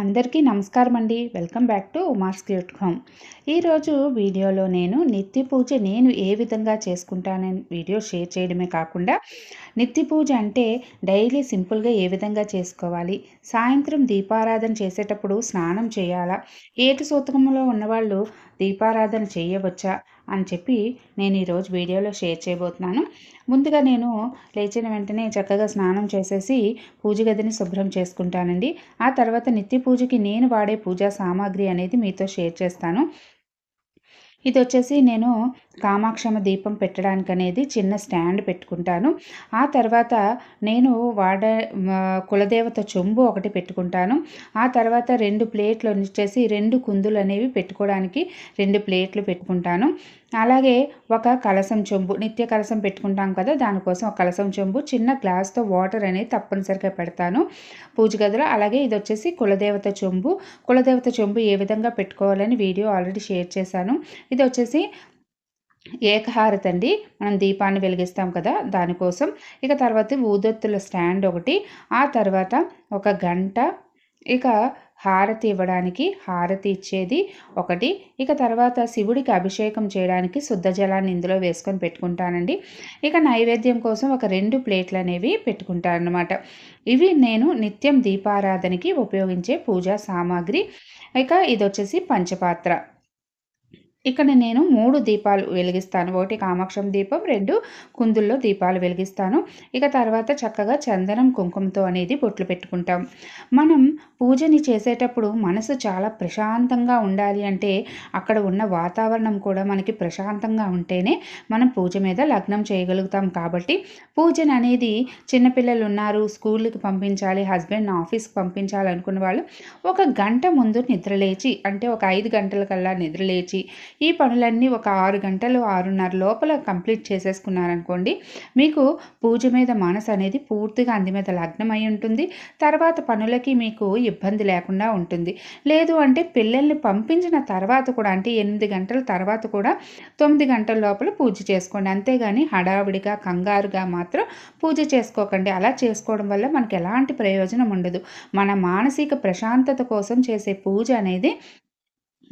అందరికీ నమస్కారం అండి welcome back to Uma's cute home. ఈరోజు వీడియోలో నేను నిత్య పూజ నేను ఏ విధంగా చేసుకుంటానని వీడియో షేర్ చేయడమే కాకుండా నిత్య పూజ అంటే డైలీ సింపుల్గా ఏ విధంగా చేసుకోవాలి? సాయంత్రం దీపారాధన చేసేటప్పుడు స్నానం చేయాలా? ఏటు సూతకంలో ఉన్నవాళ్ళు దీపారాధన చేయవచ్చా అని చెప్పి నేను ఈరోజు వీడియోలో షేర్ చేయబోతున్నాను. ముందుగా నేను లేచిన వెంటనే చక్కగా స్నానం చేసేసి పూజ గదిని శుభ్రం చేసుకుంటానండి. ఆ తర్వాత నిత్య పూజకి నేను వాడే పూజా సామాగ్రి అనేది మీతో షేర్ చేస్తాను. ఇది వచ్చేసి నేను కామాక్షమ దీపం పెట్టడానికి అనేది చిన్న స్టాండ్ పెట్టుకుంటాను. ఆ తర్వాత నేను వాడ కులదేవత చెంబు ఒకటి పెట్టుకుంటాను. ఆ తర్వాత రెండు ప్లేట్లు వచ్చేసి రెండు కుందులు అనేవి పెట్టుకోవడానికి రెండు ప్లేట్లు పెట్టుకుంటాను. అలాగే ఒక కలసం చెంబు నిత్య కలసం పెట్టుకుంటాం కదా దానికోసం ఒక కలసం చెంబు చిన్న గ్లాస్తో వాటర్ అనేది తప్పనిసరిగా పెడతాను పూజ గదిలో. అలాగే ఇది వచ్చేసి కులదేవత చెంబు. కులదేవత చెంబు ఏ విధంగా పెట్టుకోవాలని వీడియో ఆల్రెడీ షేర్ చేశాను. ఇది వచ్చేసి ఏకహారతి అండి మనం దీపాన్ని వెలిగిస్తాం కదా దానికోసం. ఇక తర్వాత ఊదొత్తుల స్టాండ్ ఒకటి. ఆ తర్వాత ఒక గంట ఇక హారతి ఇవ్వడానికి హారతి ఇచ్చేది ఒకటి. ఇక తర్వాత శివుడికి అభిషేకం చేయడానికి శుద్ధ జలాన్ని ఇందులో వేసుకొని పెట్టుకుంటానండి. ఇక నైవేద్యం కోసం ఒక రెండు ప్లేట్లు అనేవి పెట్టుకుంటాను ఇవి నేను నిత్యం దీపారాధనకి ఉపయోగించే పూజా సామాగ్రి. ఇక ఇది వచ్చేసి పంచపాత్ర. ఇక్కడ నేను మూడు దీపాలు వెలిగిస్తాను. ఒకటి కామాక్షం దీపం రెండు కుందుల్లో దీపాలు వెలిగిస్తాను. ఇక తర్వాత చక్కగా చందనం కుంకుమతో అనేది బొట్లు పెట్టుకుంటాం. మనం పూజని చేసేటప్పుడు మనసు చాలా ప్రశాంతంగా ఉండాలి అంటే అక్కడ ఉన్న వాతావరణం కూడా మనకి ప్రశాంతంగా ఉంటేనే మనం పూజ మీద లగ్నం చేయగలుగుతాం కాబట్టి పూజన అనేది చిన్నపిల్లలు ఉన్నారు స్కూల్కి పంపించాలి హస్బెండ్ ఆఫీస్కి పంపించాలి అనుకున్న వాళ్ళు ఒక గంట ముందు నిద్రలేచి అంటే ఒక ఐదు గంటల కల్లా నిద్రలేచి ఈ పనులన్నీ ఒక ఆరు గంటలు ఆరున్నర లోపల కంప్లీట్ చేసేసుకున్నారనుకోండి మీకు పూజ మీద మనసు అనేది పూర్తిగా అంది మీద లగ్నం అయి ఉంటుంది. తర్వాత పనులకి మీకు ఇబ్బంది లేకుండా ఉంటుంది. లేదు అంటే పిల్లల్ని పంపించిన తర్వాత కూడా అంటే ఎనిమిది గంటల తర్వాత కూడా తొమ్మిది గంటల లోపల పూజ చేసుకోండి. అంతేగాని హడావిడిగా కంగారుగా మాత్రం పూజ చేసుకోకండి. అలా చేసుకోవడం వల్ల మనకు ఎలాంటి ప్రయోజనం ఉండదు. మన మానసిక ప్రశాంతత కోసం చేసే పూజ అనేది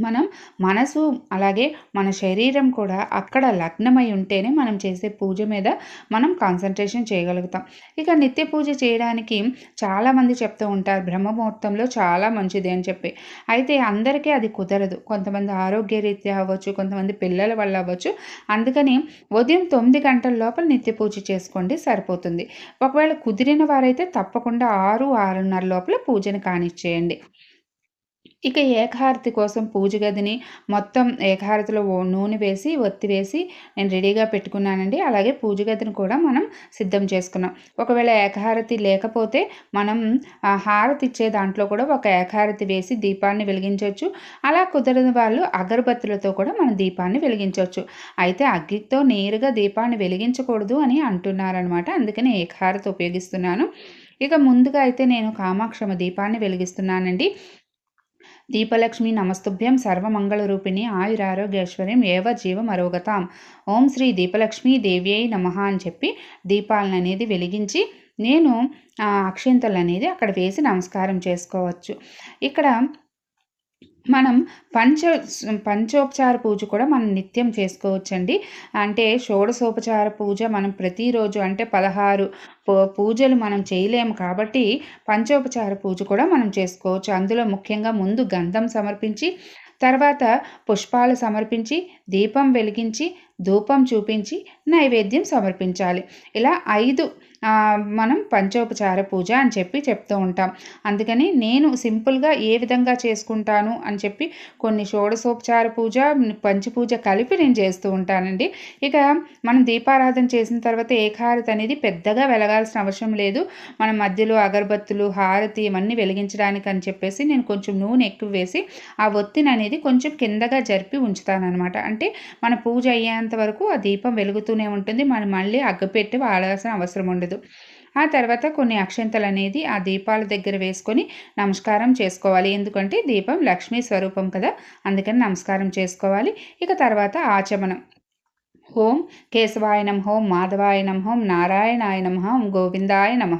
మనం మనసు అలాగే మన శరీరం కూడా అక్కడ లగ్నమై ఉంటేనే మనం చేసే పూజ మీద మనం కాన్సన్ట్రేషన్ చేయగలుగుతాం. ఇక నిత్య పూజ చేయడానికి చాలామంది చెప్తూ ఉంటారు బ్రహ్మముహూర్తంలో చాలా మంచిది అని చెప్పి. అయితే అందరికీ అది కుదరదు. కొంతమంది ఆరోగ్య రీత్యా అవ్వచ్చు కొంతమంది పిల్లల వల్ల అవ్వచ్చు. అందుకని ఉదయం తొమ్మిది గంటల లోపల నిత్య పూజ చేసుకోండి సరిపోతుంది. ఒకవేళ కుదిరిన వారైతే తప్పకుండా ఆరు ఆరున్నర లోపల పూజను కానిచ్చేయండి. ఇక ఏకహారతి కోసం పూజ గదిని మొత్తం ఏకహారతిలో నూనె వేసి ఒత్తి వేసి నేను రెడీగా పెట్టుకున్నానండి. అలాగే పూజ గదిని కూడా మనం సిద్ధం చేసుకున్నాం. ఒకవేళ ఏకహారతి లేకపోతే మనం హారతి ఇచ్చే దాంట్లో కూడా ఒక ఏకహారతి వేసి దీపాన్ని వెలిగించవచ్చు. అలా కుదరని వాళ్ళు అగరబత్తులతో కూడా మనం దీపాన్ని వెలిగించవచ్చు. అయితే అగ్గితో నేరుగా దీపాన్ని వెలిగించకూడదు అని అంటున్నారనమాట అందుకని ఏకహారతి ఉపయోగిస్తున్నాను. ఇక ముందుగా అయితే నేను కామాక్షమ దీపాన్ని వెలిగిస్తున్నానండి. దీపలక్ష్మి నమస్తుభ్యం సర్వమంగళ రూపిణి ఆయురారోగ్యేశ్వర్యం ఏవ జీవం అరోగతాం ఓం శ్రీ దీపలక్ష్మి దేవ్యై నమ అని చెప్పి దీపాలను అనేది వెలిగించి నేను అక్షింతలు అనేది అక్కడ వేసి నమస్కారం చేసుకోవచ్చు. ఇక్కడ మనం పంచ పంచోపచార పూజ కూడా మనం నిత్యం చేసుకోవచ్చండి. అంటే షోడశోపచార పూజ మనం ప్రతిరోజు అంటే పదహారు పూజలు మనం చేయలేము కాబట్టి పంచోపచార పూజ కూడా మనం చేసుకోవచ్చు. అందులో ముఖ్యంగా ముందు గంధం సమర్పించి తర్వాత పుష్పాలు సమర్పించి దీపం వెలిగించి ధూపం చూపించి నైవేద్యం సమర్పించాలి. ఇలా ఐదు మనం పంచోపచార పూజ అని చెప్పి చెప్తూ ఉంటాం. అందుకని నేను సింపుల్గా ఏ విధంగా చేసుకుంటాను అని చెప్పి కొన్ని షోడశోపచార పూజ పంచపూజ కలిపి నేను చేస్తూ ఉంటానండి. ఇక మనం దీపారాధన చేసిన తర్వాత ఏకారతి అనేది పెద్దగా వెలగాల్సిన అవసరం లేదు. మన మధ్యలో అగరబత్తులు హారతి ఇవన్నీ వెలిగించడానికి అని చెప్పేసి నేను కొంచెం నూనె ఎక్కువ వేసి ఆ ఒత్తిని అనేది కొంచెం కిందగా జరిపి ఉంచుతానమాట అంటే మన పూజ అయ్యేంత వరకు ఆ దీపం వెలుగుతూనే ఉంటుంది. మనం మళ్ళీ అగ్గపెట్టి వాడాల్సిన అవసరం ఉండదు. ఉండదు ఆ తర్వాత కొన్ని అక్షంతలు అనేది ఆ దీపాల దగ్గర వేసుకొని నమస్కారం చేసుకోవాలి. ఎందుకంటే దీపం లక్ష్మీ స్వరూపం కదా. అందుకని నమస్కారం చేసుకోవాలి. ఇక తర్వాత ఆచమనం. ఓం కేశవాయ నమ మాధవాయ నమ నారాయణాయ నమ గోవిందాయ నమ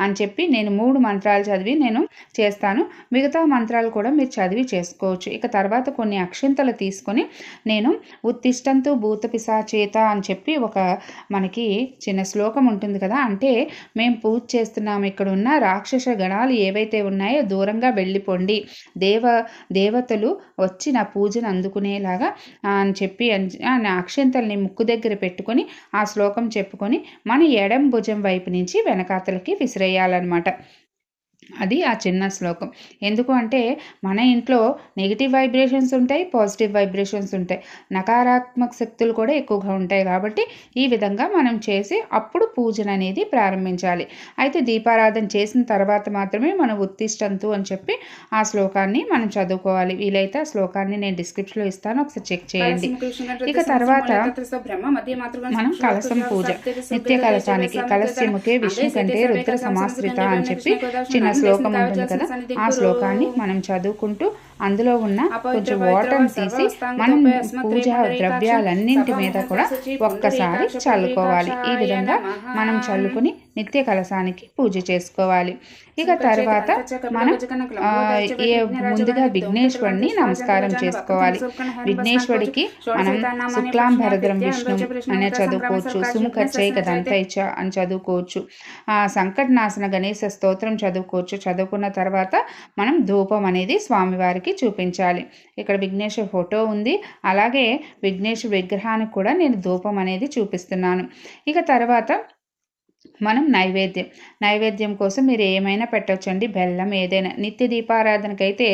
అని చెప్పి నేను మూడు మంత్రాలు చదివి నేను చేస్తాను. మిగతా మంత్రాలు కూడా మీరు చదివి చేసుకోవచ్చు. ఇక తర్వాత కొన్ని అక్షింతలు తీసుకొని నేను ఉత్తిష్టంతు భూత పిశాచేత అని చెప్పి ఒక మనకి చిన్న శ్లోకం ఉంటుంది కదా అంటే మేము పూజ చేస్తున్నాం ఇక్కడ ఉన్న రాక్షస గణాలు ఏవైతే ఉన్నాయో దూరంగా వెళ్ళిపోండి దేవ దేవతలు వచ్చి నా పూజను అందుకునేలాగా అని చెప్పి అక్షింతల్ని ముక్కు దగ్గర పెట్టుకొని ఆ శ్లోకం చెప్పుకొని మన ఎడం భుజం వైపు నుంచి వెనకాతలకి విసిరేయాలన్నమాట. అది ఆ చిన్న శ్లోకం. ఎందుకు అంటే మన ఇంట్లో నెగిటివ్ వైబ్రేషన్స్ ఉంటాయి పాజిటివ్ వైబ్రేషన్స్ ఉంటాయి. నకారాత్మక శక్తులు కూడా ఎక్కువగా ఉంటాయి కాబట్టి ఈ విధంగా మనం చేసి అప్పుడు పూజన అనేది ప్రారంభించాలి. అయితే దీపారాధన చేసిన తర్వాత మాత్రమే మన ఉత్తిష్టంతు అని చెప్పి ఆ శ్లోకాన్ని మనం చదువుకోవాలి. వీలైతే ఆ శ్లోకాన్ని నేను డిస్క్రిప్షన్లో ఇస్తాను. ఒకసారి చెక్ చేయండి. ఇక తర్వాత మనం కలసం పూజ. నిత్య కలసానికి కలశముకే విష్ణు కంటే రుద్ర సమాశ్రిత అని చెప్పి చిన్న శ్లోకం ఉంటుంది కదా? ఆ శ్లోకాన్ని మనం చదువుకుంటూ అందులో ఉన్న కొంచెం వాటర్ని తీసి మనం పూజ ద్రవ్యాలన్నింటి మీద కూడా ఒక్కసారి చల్లుకోవాలి. ఈ విధంగా మనం చల్లుకుని నిత్య కలసానికి పూజ చేసుకోవాలి. ఇక తర్వాత మనం ముందుగా విఘ్నేశ్వరుని నమస్కారం చేసుకోవాలి. విఘ్నేశ్వరుడికి మనం శుక్లాం భరద్రం విష్ణు అనే చదువుకోవచ్చు సుముఖచ్చై కదంతైచ అని చదువుకోవచ్చు. సంకటనాశన గణేశ స్తోత్రం చదువుకోవచ్చు. చదువుకున్న తర్వాత మనం ధూపం అనేది స్వామివారికి చూపించాలి. ఇక్కడ విఘ్నేశ్వర ఫోటో ఉంది. అలాగే విఘ్నేశ్వర విగ్రహానికి కూడా నేను ధూపం అనేది చూపిస్తున్నాను. ఇక తర్వాత మనం నైవేద్యం నైవేద్యం కోసం మీరు ఏమైనా పెట్టవచ్చండి బెల్లం ఏదైనా నిత్య దీపారాధనకైతే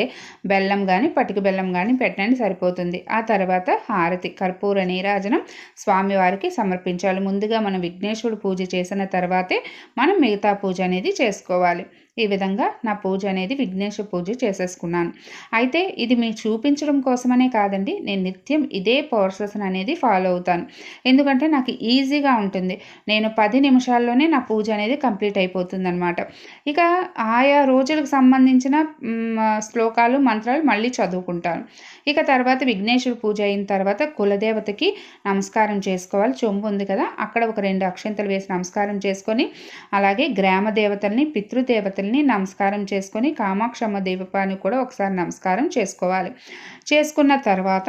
బెల్లం కానీ పటిక బెల్లం కానీ పెట్టండి సరిపోతుంది. ఆ తర్వాత హారతి కర్పూర నీరాజనం స్వామివారికి సమర్పించాలి. ముందుగా మనం విఘ్నేశ్వరుడు పూజ చేసిన తర్వాతే మనం మిగతా పూజ అనేది చేసుకోవాలి. ఈ విధంగా నా పూజ అనేది విఘ్నేశ పూజ చేసేసుకున్నాను. అయితే ఇది మీకు చూపించడం కోసమనే కాదండి నేను నిత్యం ఇదే ప్రాసెస్ అనేది ఫాలో అవుతాను. ఎందుకంటే నాకు ఈజీగా ఉంటుంది. నేను పది నిమిషాల్లోనే నా పూజ అనేది కంప్లీట్ అయిపోతుంది అనమాట ఇక ఆయా రోజులకు సంబంధించిన శ్లోకాలు మంత్రాలు మళ్ళీ చదువుకుంటాను. ఇక తర్వాత విఘ్నేశ్వర పూజ అయిన తర్వాత కులదేవతకి నమస్కారం చేసుకోవాలి. చొంబు ఉంది కదా అక్కడ ఒక రెండు అక్షంతలు వేసి నమస్కారం చేసుకొని అలాగే గ్రామ దేవతల్ని పితృదేవతల్ని నమస్కారం చేసుకొని కామాక్షమ్మ దేవపాన్ని కూడా ఒకసారి నమస్కారం చేసుకోవాలి. చేసుకున్న తర్వాత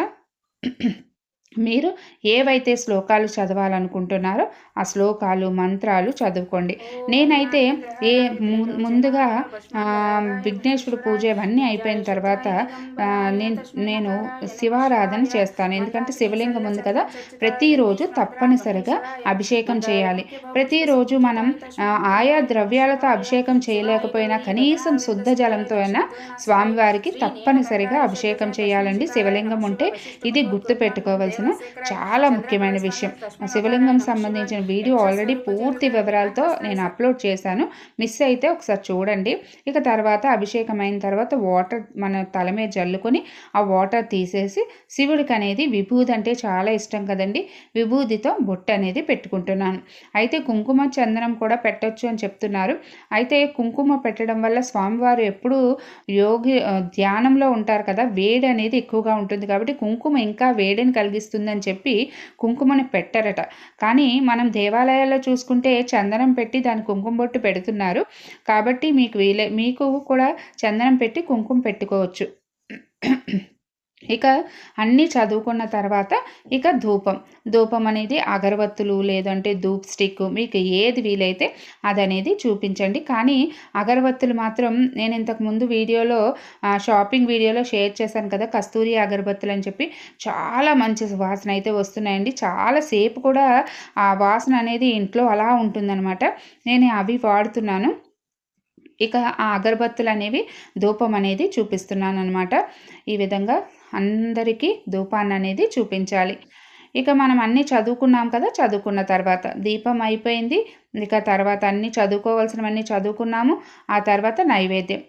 మీరు ఏవైతే శ్లోకాలు చదవాలనుకుంటున్నారో ఆ శ్లోకాలు మంత్రాలు చదువుకోండి. నేనైతే ఏ ముందుగా విఘ్నేశ్వర పూజ ఇవన్నీ అయిపోయిన తర్వాత నేను నేను శివారాధన చేస్తాను. ఎందుకంటే శివలింగం ఉంది కదా ప్రతిరోజు తప్పనిసరిగా అభిషేకం చేయాలి. ప్రతిరోజు మనం ఆయా ద్రవ్యాలతో అభిషేకం చేయలేకపోయినా కనీసం శుద్ధ జలంతో అయినా స్వామివారికి తప్పనిసరిగా అభిషేకం చేయాలండి. శివలింగం ఉంటే ఇది గుర్తు పెట్టుకోవాల్సిన చాలా ముఖ్యమైన విషయం. శివలింగం సంబంధించిన వీడియో ఆల్రెడీ పూర్తి వివరాలతో నేను అప్లోడ్ చేశాను. మిస్ అయితే ఒకసారి చూడండి. ఇక తర్వాత అభిషేకం అయిన తర్వాత వాటర్ మన తల మీద జల్లుకొని ఆ వాటర్ తీసేసి శివుడికి అనేది విభూది అంటే చాలా ఇష్టం కదండి. విభూదితో బొట్టు అనేది పెట్టుకుంటున్నాను. అయితే కుంకుమ చందనం కూడా పెట్టొచ్చు అని చెప్తున్నారు. అయితే కుంకుమ పెట్టడం వల్ల స్వామివారు ఎప్పుడు యోగి ధ్యానంలో ఉంటారు కదా. వేడి అనేది ఎక్కువగా ఉంటుంది కాబట్టి కుంకుమ ఇంకా వేడిని ఇస్తుందని చెప్పి కుంకుమని పెట్టరట. కానీ మనం దేవాలయాల్లో చూసుకుంటే చందనం పెట్టి దాని కుంకుమ బొట్టు పెడుతున్నారు. కాబట్టి మీకు వీలే మీకు కూడా చందనం పెట్టి కుంకుమ పెట్టుకోవచ్చు. ఇక అన్నీ చదువుకున్న తర్వాత ఇక ధూపం. ధూపం అనేది అగరబత్తులు లేదంటే ధూప్ స్టిక్. మీకు ఏది వీలైతే అది అనేది చూపించండి. కానీ అగరబత్తులు మాత్రం నేను ఇంతకు ముందు వీడియోలో షాపింగ్ వీడియోలో షేర్ చేశాను కదా కస్తూరి అగరబత్తులు అని చెప్పి. చాలా మంచి వాసన అయితే వస్తున్నాయండి. చాలా సేపు కూడా ఆ వాసన అనేది ఇంట్లో అలా ఉంటుందన్నమాట. నేను అవి వాడుతున్నాను. ఇక ఆ అగరబత్తులు అనేవి ధూపం అనేది చూపిస్తున్నాను అనమాట ఈ విధంగా అందరికీ ధూపాన్ని అనేది చూపించాలి. ఇక మనం అన్నీ చదువుకున్నాం కదా చదువుకున్న తర్వాత దీపం అయిపోయింది. ఇక తర్వాత అన్నీ చదువుకోవాల్సినవన్నీ చదువుకున్నాము. ఆ తర్వాత నైవేద్యం.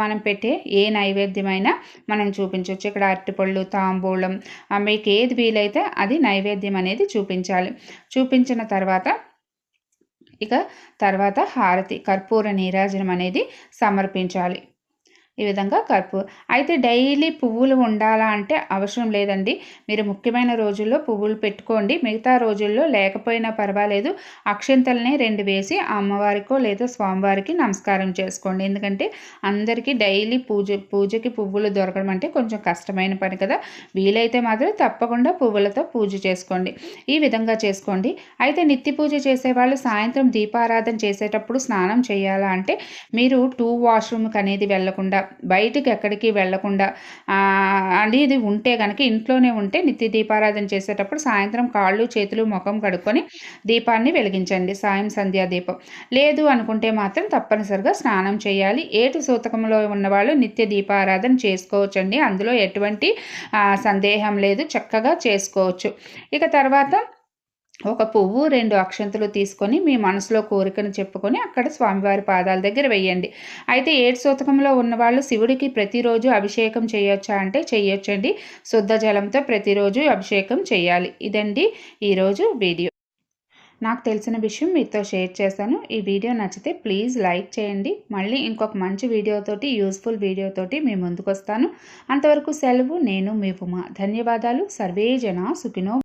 మనం పెట్టే ఏ నైవేద్యమైనా మనం చూపించవచ్చు ఇక్కడ అరటిపళ్ళు తాంబూలం మీకు ఏది వీలైతే అది నైవేద్యం అనేది చూపించాలి. చూపించిన తర్వాత ఇక తర్వాత హారతి కర్పూర నీరాజనం అనేది సమర్పించాలి. ఈ విధంగా కర్పూర్ అయితే డైలీ పువ్వులు ఉండాలా అంటే అవసరం లేదండి. మీరు ముఖ్యమైన రోజుల్లో పువ్వులు పెట్టుకోండి. మిగతా రోజుల్లో లేకపోయినా పర్వాలేదు. అక్షంతల్ని రెండు వేసి అమ్మవారికో లేదా స్వామివారికి నమస్కారం చేసుకోండి. ఎందుకంటే అందరికీ డైలీ పూజ పూజకి పువ్వులు దొరకడం అంటే కొంచెం కష్టమైన పని కదా. వీలైతే మాత్రం తప్పకుండా పువ్వులతో పూజ చేసుకోండి. ఈ విధంగా చేసుకోండి. అయితే నిత్య పూజ చేసేవాళ్ళు సాయంత్రం దీపారాధన చేసేటప్పుడు స్నానం చేయాలా అంటే మీరు టూ వాష్రూమ్కి అనేది వెళ్ళకుండా బయటికి ఎక్కడికి వెళ్ళకుండా అనేది ఉంటే కనుక ఇంట్లోనే ఉంటే నిత్య దీపారాధన చేసేటప్పుడు సాయంత్రం కాళ్ళు చేతులు ముఖం కడుక్కొని దీపాన్ని వెలిగించండి. సాయం సంధ్యా దీపం. లేదు అనుకుంటే మాత్రం తప్పనిసరిగా స్నానం చేయాలి. ఏటు సూతకంలో ఉన్నవాళ్ళు నిత్య దీపారాధన చేసుకోవచ్చండి. అందులో ఎటువంటి సందేహం లేదు. చక్కగా చేసుకోవచ్చు. ఇక తర్వాత ఒక పువ్వు రెండు అక్షంతలు తీసుకొని మీ మనసులో కోరికను చెప్పుకొని అక్కడ స్వామివారి పాదాల దగ్గర వెయ్యండి అయితే ఏడు సూతకంలో ఉన్నవాళ్ళు శివుడికి ప్రతిరోజు అభిషేకం చేయొచ్చా అంటే చేయొచ్చండి శుద్ధ జలంతో ప్రతిరోజు అభిషేకం చేయాలి. ఇదండి ఈరోజు వీడియో. నాకు తెలిసిన విషయం మీతో షేర్ చేశాను. ఈ వీడియో నచ్చితే ప్లీజ్ లైక్ చేయండి. మళ్ళీ ఇంకొక మంచి వీడియోతోటి యూస్ఫుల్ వీడియోతోటి మీ ముందుకు వస్తాను అంతవరకు సెలవు. నేను మీ ఉమా. ధన్యవాదాలు. సర్వే జన సుఖినో